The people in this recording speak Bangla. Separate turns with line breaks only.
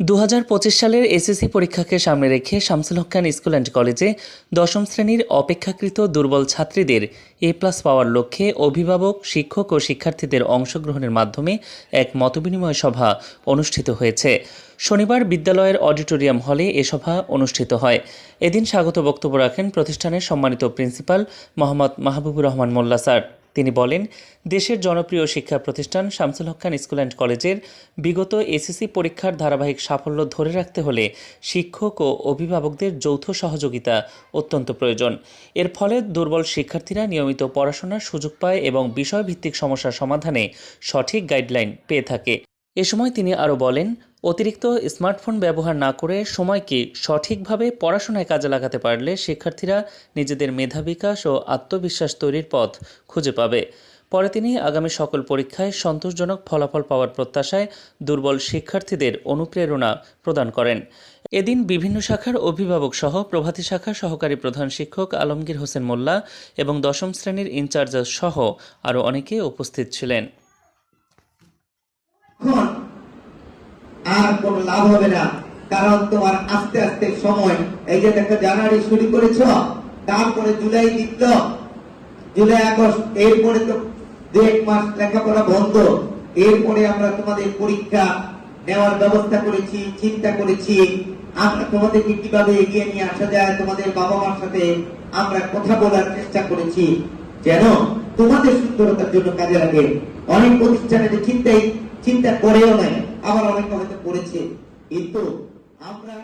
দু হাজার পঁচিশ সালের এসএসসি পরীক্ষাকে সামনে রেখে শামসুল হকান স্কুল অ্যান্ড কলেজে দশম শ্রেণির অপেক্ষাকৃত দুর্বল ছাত্রীদের এ প্লাস পাওয়ার লক্ষ্যে অভিভাবক, শিক্ষক ও শিক্ষার্থীদের অংশগ্রহণের মাধ্যমে এক মতবিনিময় সভা অনুষ্ঠিত হয়েছে। শনিবার বিদ্যালয়ের অডিটোরিয়াম হলে এ সভা অনুষ্ঠিত হয়। এদিন স্বাগত বক্তব্য রাখেন প্রতিষ্ঠানের সম্মানিত প্রিন্সিপাল মোহাম্মদ মাহবুবুর রহমান মোল্লা স্যার। তিনি বলেন, দেশের জনপ্রিয় শিক্ষা প্রতিষ্ঠান শামসুল হক খান স্কুল অ্যান্ড কলেজের বিগত এসএসসি পরীক্ষার ধারাবাহিক সাফল্য ধরে রাখতে হলে শিক্ষক ও অভিভাবকদের যৌথ সহযোগিতা অত্যন্ত প্রয়োজন। এর ফলে দুর্বল শিক্ষার্থীরা নিয়মিত পড়াশোনার সুযোগ পায় এবং বিষয়ভিত্তিক সমস্যার সমাধানে সঠিক গাইডলাইন পেয়ে থাকে। এ সময় তিনি আরও বলেন, অতিরিক্ত স্মার্টফোন ব্যবহার না করে সময়কে সঠিকভাবে পড়াশোনায় কাজে লাগাতে পারলে শিক্ষার্থীরা নিজেদের মেধা বিকাশ ও আত্মবিশ্বাস তৈরির পথ খুঁজে পাবে। পরে তিনি আগামী সকল পরীক্ষায় সন্তোষজনক ফলাফল পাওয়ার প্রত্যাশায় দুর্বল শিক্ষার্থীদের অনুপ্রেরণা প্রদান করেন। এদিন বিভিন্ন শাখার অভিভাবক সহ প্রভাতী শাখার সহকারী প্রধান শিক্ষক আলমগীর হোসেন মোল্লা এবং দশম শ্রেণির ইনচার্জ সহ আরও অনেকে উপস্থিত ছিলেন।
আর কোন লাভ হবে না। কারণ তোমার আস্তে আস্তে সময়, এই যে দেখো জানুয়ারি শুরু করেছ, তারপরে জুলাই জিতল জুলাই, আগস্ট, এরপরে তো দু এক মাস লেখাপড়া বন্ধ। এরপরে আমরা তোমাদের পরীক্ষা নেওয়ার ব্যবস্থা করেছি, চিন্তা করেছি। আমরা তোমাদেরকে কীভাবে এগিয়ে নিয়ে আসা যায়, তোমাদের বাবা মার সাথে আমরা কথা বলার চেষ্টা করেছি। যেন তোমাদের সুন্দরতার জন্য কাজে লাগে। অনেক প্রতিষ্ঠানে চিন্তাই চিন্তা করেও নাই। আবার অনেকে হয়তো করেছে। কিন্তু আমরা